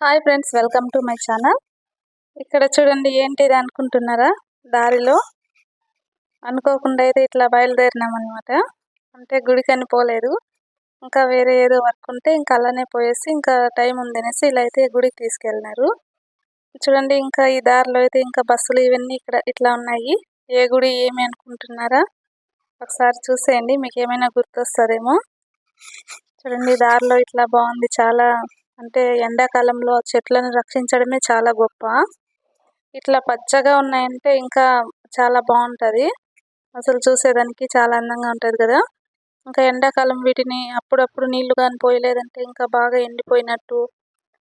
Hi friends welcome to my channel. ఇక్కడ చూడండి ఏంటిది అనుకుంటున్నారా? దారిలో అనుకోకుండా అయితే ఇట్లా బయలుదేరినామన్నమాట. అంటే గుడికని పోలేదు. ఇంకా వేరే ఏదో వర్క్ ఉంటే ఇంకా అలానే పోయేసి ఇంకా టైం ఉందనేసి ఇలా అయితే గుడికి తీసుకెళ్ళినారు. చూడండి ఇంకా ఈ దారిలో అయితే ఇంకా బస్సులు ఇవన్నీ ఇక్కడ ఇట్లా ఉన్నాయి. ఏ గుడి ఏమి అనుకుంటున్నారా? ఒకసారి చూసేయండి మీకు ఏమైనా గుర్తొస్తుందేమో చూడండి దారిలో ఇట్లా బాగుంది చాలా అంటే ఎండాకాలంలో చెట్లను రక్షించడమే చాలా గొప్ప. ఇట్లా పచ్చగా ఉన్నాయంటే ఇంకా చాలా బాగుంటుంది. అసలు చూసేదానికి చాలా అందంగా ఉంటుంది కదా. ఇంకా ఎండాకాలం వీటిని అప్పుడప్పుడు నీళ్ళు కానీ పోయలేదంటే ఇంకా బాగా ఎండిపోయినట్టు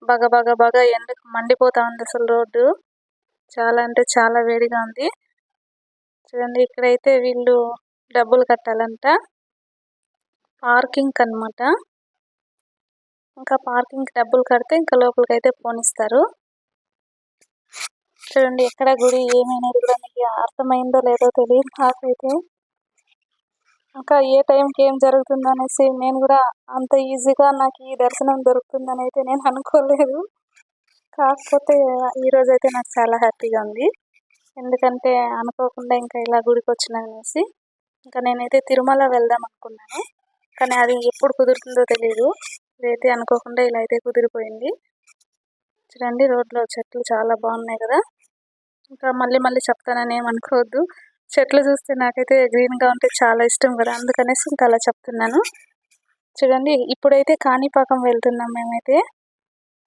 బాగా బాగా బాగా ఎండకు మండిపోతా ఉంది అసలు రోడ్డు. చాలా అంటే చాలా వేడిగా ఉంది. చూడండి ఇక్కడైతే వీళ్ళు డబ్బులు కట్టాలంట. పార్కింగ్ అనమాట ఇంకా పార్కింగ్ డబ్బులు కడితే ఇంకా లోపలికి అయితే పోనిస్తారు. చూడండి ఎక్కడ గుడి ఏమైనా కూడా మీకు అర్థమైందో లేదో తెలియదు నాకైతే. ఇంకా ఏ టైంకి ఏం జరుగుతుందో అనేసి నేను కూడా అంత ఈజీగా నాకు ఈ దర్శనం దొరుకుతుందని అయితే నేను అనుకోలేదు. కాకపోతే ఈరోజు అయితే నాకు చాలా హ్యాపీగా ఉంది. ఎందుకంటే అనుకోకుండా ఇంకా ఇలా గుడికి వచ్చిన అనేసి ఇంకా నేనైతే తిరుమల వెళ్దాం అనుకున్నాను. కానీ అది ఎప్పుడు కుదురుతుందో తెలియదు ఇదైతే అనుకోకుండా ఇలా అయితే కుదిరిపోయింది. చూడండి రోడ్లో చెట్లు చాలా బాగున్నాయి కదా. ఇంకా మళ్ళీ మళ్ళీ చెప్తానని ఏమనుకోవద్దు చెట్లు చూస్తే నాకైతే గ్రీన్గా ఉంటే చాలా ఇష్టం కదా. అందుకనేసి ఇంకా అలా చెప్తున్నాను. చూడండి ఇప్పుడైతే కాణిపాకం వెళ్తున్నాం మేమైతే.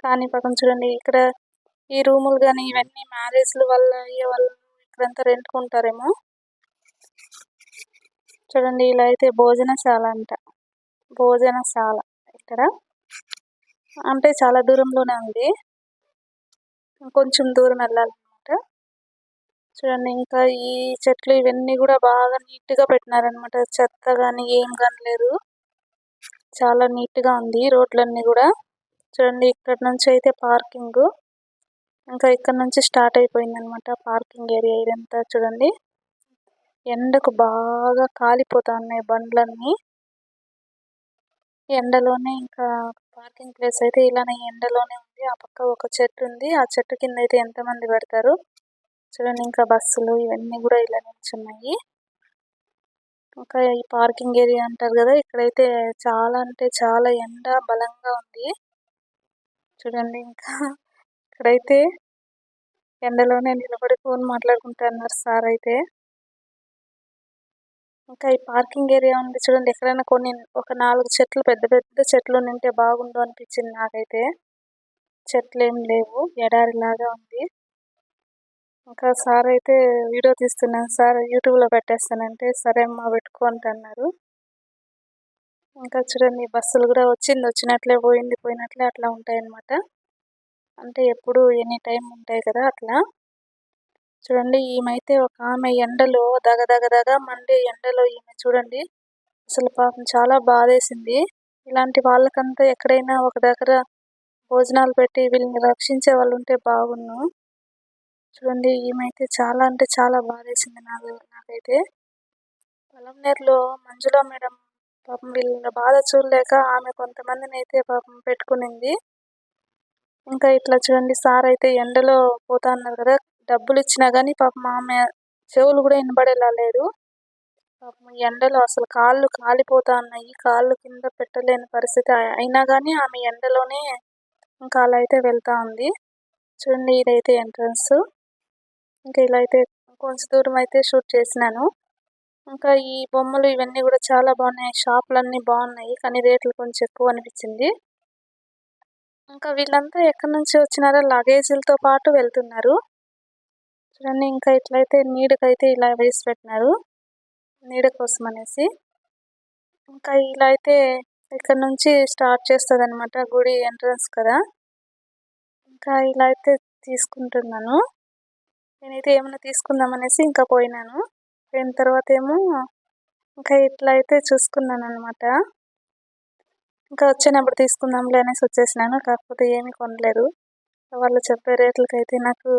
కాణిపాకం చూడండి ఇక్కడ ఈ రూములు కానీ ఇవన్నీ మ్యారేజ్ల వల్ల అయ్యే వాళ్ళు ఇక్కడంతా రెంట్కుంటారేమో. చూడండి ఇలా అయితే భోజనశాల అంట. భోజనశాల. ఇక్కడ. అంటే చాలా దూరంలోనే ఉంది. కొంచెం దూరం వెళ్ళాలన్నమాట. చూడండి ఇంకా ఈ చెట్లు ఇవన్నీ కూడా బాగా నీట్గా పెట్టినారనమాట చెత్త కానీ ఏం కానీ లేదు. చాలా నీట్గా ఉంది రోడ్లన్నీ కూడా. చూడండి ఇక్కడ నుంచి అయితే పార్కింగ్. ఇంకా ఇక్కడ నుంచి స్టార్ట్ అయిపోయింది అనమాట పార్కింగ్ ఏరియా ఇదంతా చూడండి. ఎండకు బాగా కాలిపోతా ఉన్నాయి బండ్లన్నీ. ఎండలోనే ఇంకా పార్కింగ్ ప్లేస్ అయితే ఇలానే ఎండలోనే ఉంది. ఆ పక్క ఒక చెట్టు ఉంది. ఆ చెట్టు కింద అయితే ఎంతమంది పెడతారు? చూడండి ఇంకా బస్సులు ఇవన్నీ కూడా ఇలా నిల్చున్నాయి. ఇంకా ఈ పార్కింగ్ ఏరియా అంటారు కదా ఇక్కడైతే చాలా అంటే చాలా ఎండ బలంగా ఉంది. చూడండి ఇంకా ఇక్కడైతే ఎండలోనే నిలబడి ఫోన్ మాట్లాడుకుంటున్నారు సార్ అయితే. ఇంకా ఈ పార్కింగ్ ఏరియా ఉంది చూడండి. ఎక్కడైనా కొన్ని ఒక నాలుగు చెట్లు పెద్ద పెద్ద చెట్లు ఉంటే బాగుండు అనిపించింది నాకైతే. చెట్లు ఏం లేవు. ఎడారి లాగా ఉంది. ఇంకా సార్ అయితే వీడియో తీస్తున్నాను సార్ యూట్యూబ్లో పెట్టేస్తానంటే సరే అమ్మా పెట్టుకో అంటున్నారు. ఇంకా చూడండి బస్సులు కూడా వచ్చింది. వచ్చినట్లే పోయింది. పోయినట్లే అట్లా ఉంటాయి అన్నమాట అంటే ఎప్పుడు ఎనీ టైం ఉంటాయి కదా అట్లా. చూడండి ఈమెయితే ఒక ఆమె ఎండలో దగ దగ దగ మండే ఎండలో ఈమె చూడండి. అసలు పాపం చాలా బాధేసింది. ఇలాంటి వాళ్ళకంతా ఎక్కడైనా ఒక దగ్గర భోజనాలు పెట్టి వీళ్ళని రక్షించే వాళ్ళు ఉంటే బాగున్ను. చూడండి ఈమెయితే చాలా అంటే చాలా బాధేసింది నాకు నాకైతే. పొలంనేరులో మంజుల మేడం పాపం వీళ్ళ బాధ చూడలేక ఆమె కొంతమందిని అయితే పాపం పెట్టుకునింది. ఇంకా ఇట్లా చూడండి సార్ అయితే ఎండలో పోతా అన్నారు కదా డబ్బులు ఇచ్చినా కానీ పాపం ఆమె చెవులు కూడా వినబడేలా లేదు. పాపం ఎండలో అసలు కాళ్ళు కాలిపోతా ఉన్నాయి కాళ్ళు కింద పెట్టలేని పరిస్థితి అయినా కానీ ఆమె ఎండలోనే ఇంకా అలా అయితే వెళ్తా ఉంది. చూడండి ఇదైతే ఎంట్రన్స్. ఇంకా ఇలా అయితే కొంచెం దూరం అయితే షూట్ చేసినాను. ఇంకా ఈ బొమ్మలు ఇవన్నీ కూడా చాలా బాగున్నాయి. షాపులన్నీ బాగున్నాయి. కానీ రేట్లు కొంచెం ఎక్కువ అనిపించింది. ఇంకా వీళ్ళంతా ఎక్కడి నుంచి వచ్చినారో లగేజీలతో పాటు వెళ్తున్నారు. చూడండి ఇంకా ఇట్లయితే నీడకైతే ఇలా వేసి పెట్టినారు. నీడ కోసం అనేసి ఇంకా ఇలా అయితే ఇక్కడ నుంచి స్టార్ట్ చేస్తుంది అనమాట గుడి ఎంట్రన్స్ కదా. ఇంకా ఇలా అయితే తీసుకుంటున్నాను. నేనైతే ఏమైనా తీసుకుందాం అనేసి ఇంకా పోయినాను. పోయిన తర్వాత ఏమో ఇంకా ఇట్లా అయితే చూసుకున్నాను అనమాట ఇంకా వచ్చినప్పుడు తీసుకుందాంలే అనేసి వచ్చేసినాను కాకపోతే ఏమీ కొనలేదు. వాళ్ళు చెప్పే రేట్లకైతే నాకు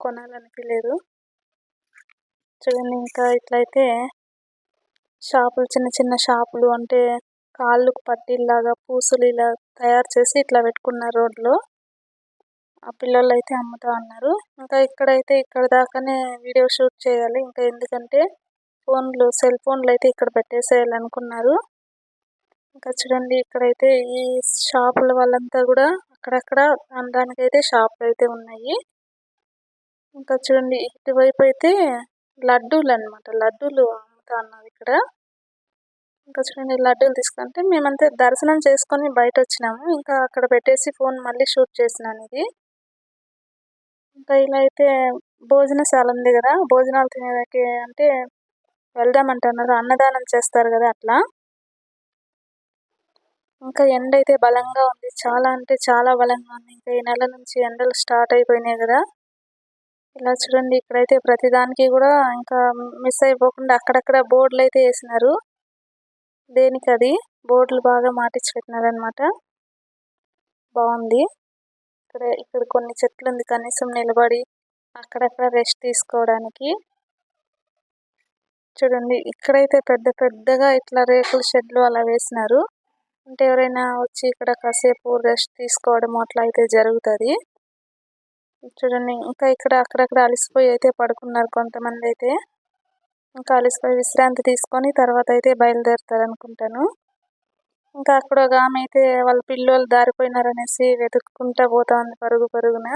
కొనాలనిపించలేదు చూడండి ఇంకా ఇట్లయితే షాపులు చిన్న చిన్న షాపులు అంటే కాళ్ళకు పట్టిల్లాగా పూసలు ఇలా తయారు చేసి ఇట్లా పెట్టుకున్నారు రోడ్లో. ఆ పిల్లలు అయితే అమ్ముతా ఉన్నారు. ఇంకా ఇక్కడైతే ఇక్కడ దాకానే వీడియో షూట్ చేయాలి. ఇంకా ఎందుకంటే ఫోన్లు సెల్ ఫోన్లు అయితే ఇక్కడ పెట్టేసేయాలనుకున్నారు. ఇంకా చూడండి ఇక్కడైతే ఈ షాపుల వాళ్ళంతా కూడా అక్కడక్కడ అయితే షాపులు అయితే ఉన్నాయి. ఇంకా చూడండి ఇటువైపు అయితే లడ్డూలు అనమాట లడ్డూలు అమ్ముతా అన్నారు ఇక్కడ. ఇంకా చూడండి లడ్డూలు తీసుకుంటే మేమంతా దర్శనం చేసుకొని బయట వచ్చినాము ఇంకా అక్కడ పెట్టేసి ఫోన్ మళ్ళీ షూట్ చేసినాను ఇది. ఇంకా ఇలా అయితే భోజనశాల ఉంది కదా. భోజనాలు తినేదానికి అంటే వెళ్దామంటున్నారు. అన్నదానం చేస్తారు కదా అట్లా. ఇంకా ఎండ అయితే బలంగా ఉంది. చాలా అంటే చాలా బలంగా ఉంది. ఇంకా ఈ నెల నుంచి ఎండలు స్టార్ట్ అయిపోయినాయి కదా. ఇలా చూడండి ఇక్కడైతే ప్రతిదానికి కూడా ఇంకా మిస్ అయిపోకుండా అక్కడక్కడ బోర్డులు అయితే వేసినారు. దేనికి అది బోర్డులు బాగా మాటిచ్చి పెట్టినారనమాట బాగుంది. ఇక్కడ ఇక్కడ కొన్ని చెట్లు ఉంది. కనీసం నిలబడి అక్కడక్కడ రెస్ట్ తీసుకోవడానికి. చూడండి ఇక్కడైతే పెద్ద పెద్దగా ఇట్లా రేకుల షెడ్లు అలా వేసినారు. అంటే ఎవరైనా వచ్చి ఇక్కడ కాసేపు రెస్ట్ తీసుకోవడం అట్లా అయితే జరుగుతుంది. చూడండి ఇంకా ఇక్కడ అక్కడక్కడ అలసిపోయి అయితే పడుకున్నారు కొంతమంది అయితే. ఇంకా అలసిపోయి విశ్రాంతి తీసుకొని తర్వాత అయితే బయలుదేరుతారు అనుకుంటాను ఇంకా అక్కడ ఒక ఆమె అయితే వాళ్ళ పిల్లలు దారిపోయినారనేసి వెతుక్కుంటా పోతా ఉంది పరుగు పరుగున.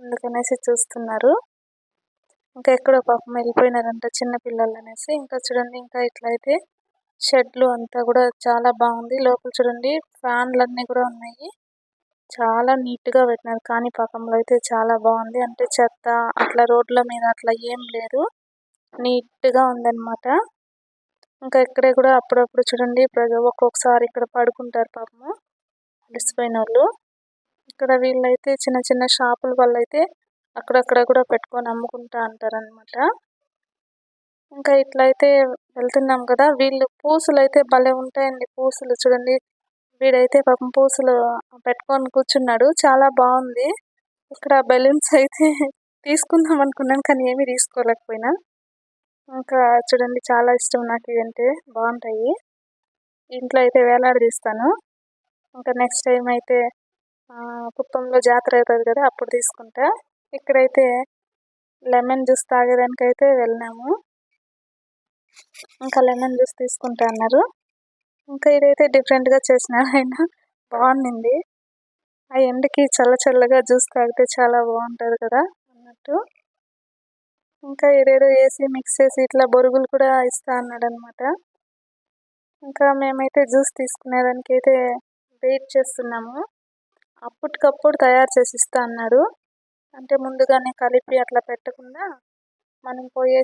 అందుకనేసి చూస్తున్నారు. ఇంకా ఎక్కడో పాపం వెళ్ళిపోయినారంట చిన్న పిల్లలు అనేసి ఇంకా చూడండి ఇంకా ఇట్లయితే షెడ్లు అంతా కూడా చాలా బాగుంది. లోపల చూడండి ఫ్యాన్లు అన్నీ కూడా ఉన్నాయి. చాలా నీట్గా పెట్టినారు. కాణిపాకంలో అయితే చాలా బాగుంది. అంటే చెత్త అట్లా రోడ్ల మీద అట్లా ఏం లేదు నీట్గా ఉందన్నమాట. ఇంకా ఇక్కడే కూడా అప్పుడప్పుడు చూడండి ఒక్కొక్కసారి ఇక్కడ పడుకుంటారు పాపము. అలసిపోయిన వాళ్ళు ఇక్కడ వీళ్ళైతే చిన్న చిన్న షాపుల వల్ల అయితే అక్కడక్కడ కూడా పెట్టుకొని అమ్ముకుంటా అంటారనమాట ఇంకా ఇట్లయితే వెళ్తున్నాం కదా. వీళ్ళు పూసలు అయితే భలే ఉంటాయండి పూసలు. చూడండి వీడైతే పాపం పూసలు పెట్టుకొని కూర్చున్నాడు. చాలా బాగుంది. ఇక్కడ బెలూన్స్ అయితే తీసుకుందాం అనుకున్నాను కానీ ఏమీ తీసుకోలేకపోయినా. ఇంకా చూడండి చాలా ఇష్టం నాకు ఇవంటే బాగుంటాయి. ఇంట్లో అయితే వేలాడదీస్తాను. ఇంకా నెక్స్ట్ టైం అయితే కుప్పంలో జాతర అవుతుంది కదా అప్పుడు తీసుకుంటా. ఇక్కడైతే లెమన్ జ్యూస్ తాగేదానికైతే వెళ్ళినాము. ఇంకా లెమన్ జ్యూస్ తీసుకుంటా అన్నారు. ఇంకా ఇదైతే డిఫరెంట్గా చేసిన ఆయన బాగుంది ఆ ఎండకి చల్ల చల్లగా జ్యూస్ తాగితే చాలా బాగుంటుంది కదా అన్నట్టు. ఇంకా ఏదేదో వేసి మిక్స్ చేసి ఇట్లా బొరుగులు కూడా ఇస్తా అన్నాడు అనమాట ఇంకా మేమైతే జ్యూస్ తీసుకునేదానికి అయితే వెయిట్ చేస్తున్నాము. అప్పటికప్పుడు తయారు చేసి ఇస్తా అన్నాడు. అంటే ముందుగానే కలిపి అట్లా పెట్టకుండా మనం పోయే